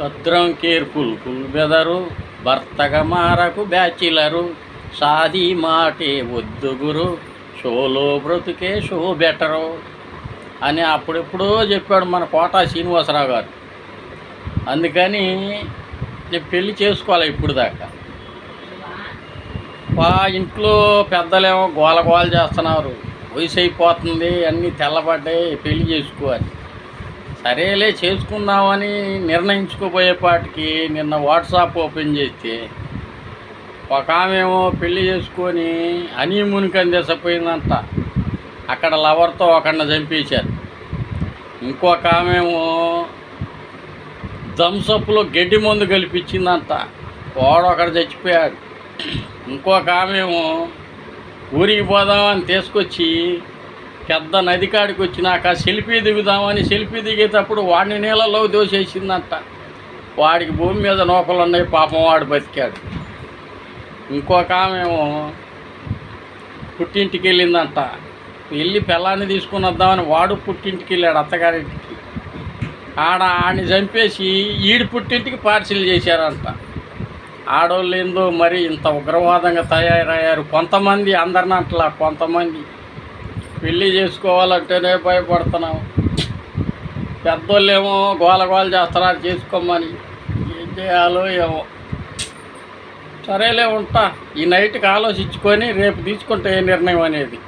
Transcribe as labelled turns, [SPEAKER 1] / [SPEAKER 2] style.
[SPEAKER 1] భద్రం careful. Full బెదరు భర్తగా మారకు బ్యాచిలరు. సాది మాటే వద్దుగురు షోలో బ్రతుకే షో బెటరు అని అప్పుడెప్పుడో చెప్పాడు మన కోటా శ్రీనివాసరావు గారు. అందుకని నేను పెళ్ళి చేసుకోవాలి ఇప్పుడు దాకా. మా ఇంట్లో పెద్దలేమో గోల గోల చేస్తున్నారు. వయసు అయిపోతుంది అన్నీ తెల్లబడ్డాయి పెళ్ళి చేసుకోవాలి. సరేలే చేసుకుందామని నిర్ణయించుకోబోయేపాటికి నిన్న వాట్సాప్ ఓపెన్ చేస్తే ఒక ఆమెమో పెళ్ళి చేసుకొని హనీమూన్కి అందేసపోయిందంట అక్కడ లవర్తో ఒకడిని చంపేశారు. ఇంకొక ఆమెమో థమ్సప్లో గడ్డి మందు కలిపించిందంట. వాడు ఒకడు చచ్చిపోయాడు. ఇంకొక ఆమెమో ఊరికి పోదామని తీసుకొచ్చి పెద్ద నది కాడికి వచ్చినాక సెల్ఫీ దిగుదామని సెల్ఫీ దిగేటప్పుడు వాడిని నీళ్ళలో దోసేసిందంట. వాడికి భూమి మీద నూకలు ఉన్నాయి పాపం వాడు బతికాడు. ఇంకొక ఆమెమో పుట్టింటికి వెళ్ళిందంట. వెళ్ళి పిల్లాన్ని తీసుకుని వద్దామని వాడు పుట్టింటికి వెళ్ళాడు అత్తగారింటికి. ఆడ ఆడిని చంపేసి ఈడు పుట్టింటికి పార్సిల్ చేశారంట. ఆడోళ్ళు ఏందో మరి ఇంత ఉగ్రవాదంగా తయారయ్యారు. కొంతమంది అందరిని అట్లా కొంతమంది పెళ్ళి చేసుకోవాలంటేనే భయపడుతున్నాం. పెద్దోళ్ళేమో గోల గోల చేస్తున్నారు చేసుకోమని. ఏం చేయాలో ఏమో. సరేలే ఉంటా. ఈ నైట్కి ఆలోచించుకొని రేపు తీసుకుంటే ఏ నిర్ణయం అనేది?